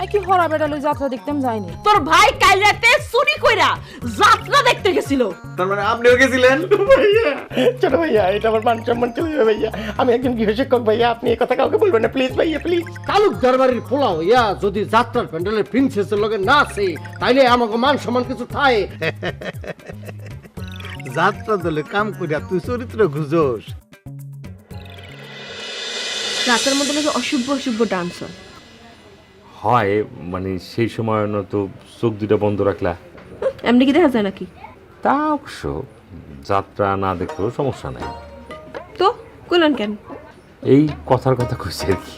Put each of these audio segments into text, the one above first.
I কি হরা বেড়া লই যাত্রা দেখতাম যাইনি। তোর ভাই কাল রাতে চুরি কইরা যাত্রা দেখতে গেছিল। তার মানে আপনিও গেছিলেন? ছোট ভাইয়া এটা আমার মান সম্মান চলে যাবে ভাইয়া। আমি একজন গৃহশিক্ষক ভাইয়া আপনি এই কথা কাউকে বলবেন না প্লিজ ভাইয়া প্লিজ তালুকদার বাড়ির পোলা হইয়া যদি যাত্রার প্যান্ডেলের প্রিন্সেসের লগে না আসে তাইলে আমাকে মান সম্মান কিছু থাকে যাত্রা দলে কাম করিয়া তুই চরিত্র খুঁজোস। রাতের মধ্যে নাকি অশুভ অশুভ ডান্স হয় হয় মানে সেই সময় না তো চোখ দুটা বন্ধ রাখলা। এমনি কি দেখা যায় নাকি? তা অবশ্য যাত্রা না দেখলেও সমস্যা নাই। তো কইলেন কেন? এই কথার কথা কইছে আর কি।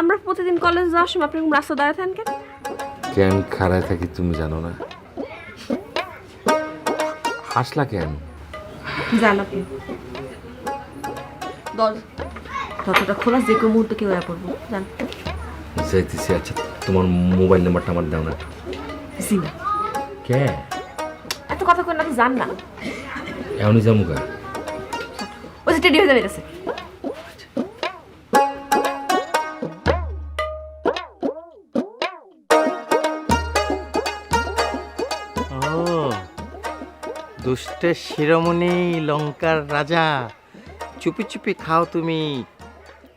আমরা প্রতিদিন কলেজ যাওয়ার সময় আপনি রাস্তা দাঁড়ায় থাকেন কেন? কেন খাড়ায় থাকি তুমি জানো না? হাসলা কেন? জান দশ দরজাটা খোলা যে কোনো মুহূর্তে কেউ পড়ব জান? যাইতেছি আচ্ছা তোমার মোবাইল নাম্বারটা আমার দাও না। জি না কে? এত কথা কই না তো জান না এমনই জামুকা ওই যে টেডি হয়ে যাবে গেছে ও দুষ্টের শিরোমণি লঙ্কার রাজা। চুপি চুপি খাও তুমি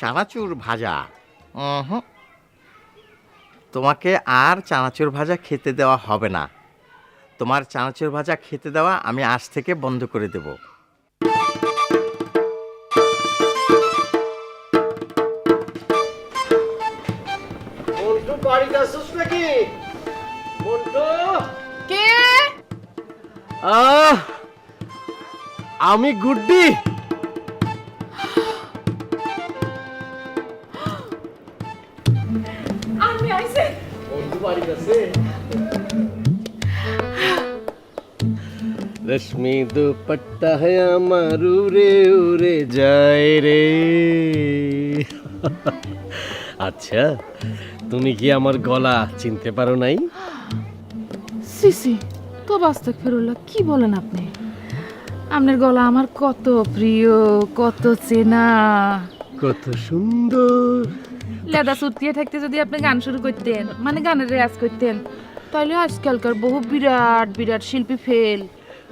চানাচুর ভাজা। উহুম। তোমাকে আর চানাচুর ভাজা খেতে দেওয়া হবে না। তোমার চানাচুর ভাজা খেতে দেওয়া আমি আজ থেকে বন্ধ করে দেব। কে? আহ আমি গুড্ডি। রশ্মি দুপট্টা है আমার উড়ে উড়ে যায় রে। আচ্ছা তুমি কি আমার গলা চিনতে পারো নাই? সিসি তো বাস্তব ফেরুল্লাহ কি বলেন আপনি? আপনার গলা আমার কত প্রিয় কত চেনা। কত সুন্দর লেদা সুতিয়ে থাকতে যদি আপনি গান শুরু করতেন মানে গানের রেয়াজ করতেন তাহলে আজকালকার বহু বিরাট বিরাট শিল্পী ফেল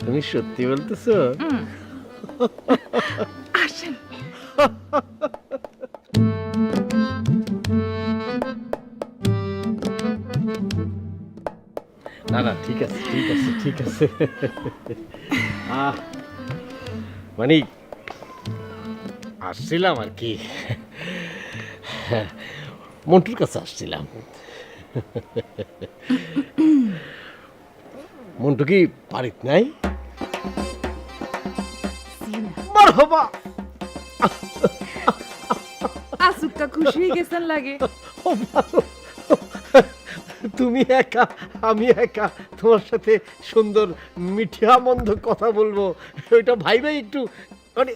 তুমি সত্যি বলতেছো? আসেন। না না ঠিক আছে ঠিক আছে ঠিক আছে। আহ, মানে আসছিলাম আর কি। মন্টুর কাছে আসছিলাম। মন্টু কি বাড়িত নাই? মারহাবা! আসুক্কা খুশি হয়ে গেছেন লাগে। তুমি একা আমি একা তোমার সাথে সুন্দর মিঠিয়া মন্দ কথা বলব। ওইটা ভাই ভাই একটু মানে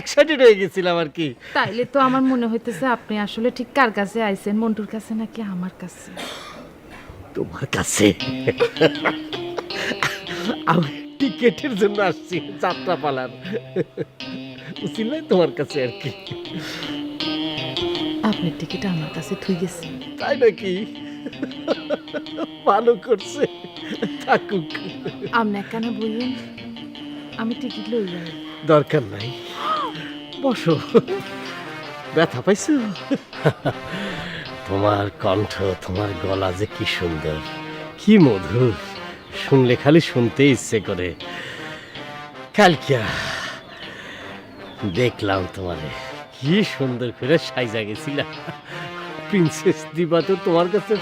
এক্সাইটেড হয়ে গেছিলাম আর কি। তাইলে তো আমার মনে হইতেছে আপনি আসলে ঠিক কার কাছে আইছেন? মন্টুর কাছে নাকি আমার কাছে? তোমার কাছে? আমি টিকেটের জন্য আসছি যাত্রা পালার। বুঝলি তোমার কাছে আর কি। আপনার টিকিট আমার কাছে থুই গেছে। তাই নাকি? ভালো করছে। থাকুক। আপনি কেন বললেন আমি টিকিট লই যাই। দরকার নাই। বসো। ব্যথা পাইছো? তোমার কণ্ঠ, তোমার গলা যে কি সুন্দর, কি মধুর। শুনলে খালি শুনতে ইচ্ছে করে। কালকিয়া দেখলাম তোমারে, কি সুন্দর করে সাইজা গেছিলা। প্রিন্সেস দিবা তো তোমার কাছে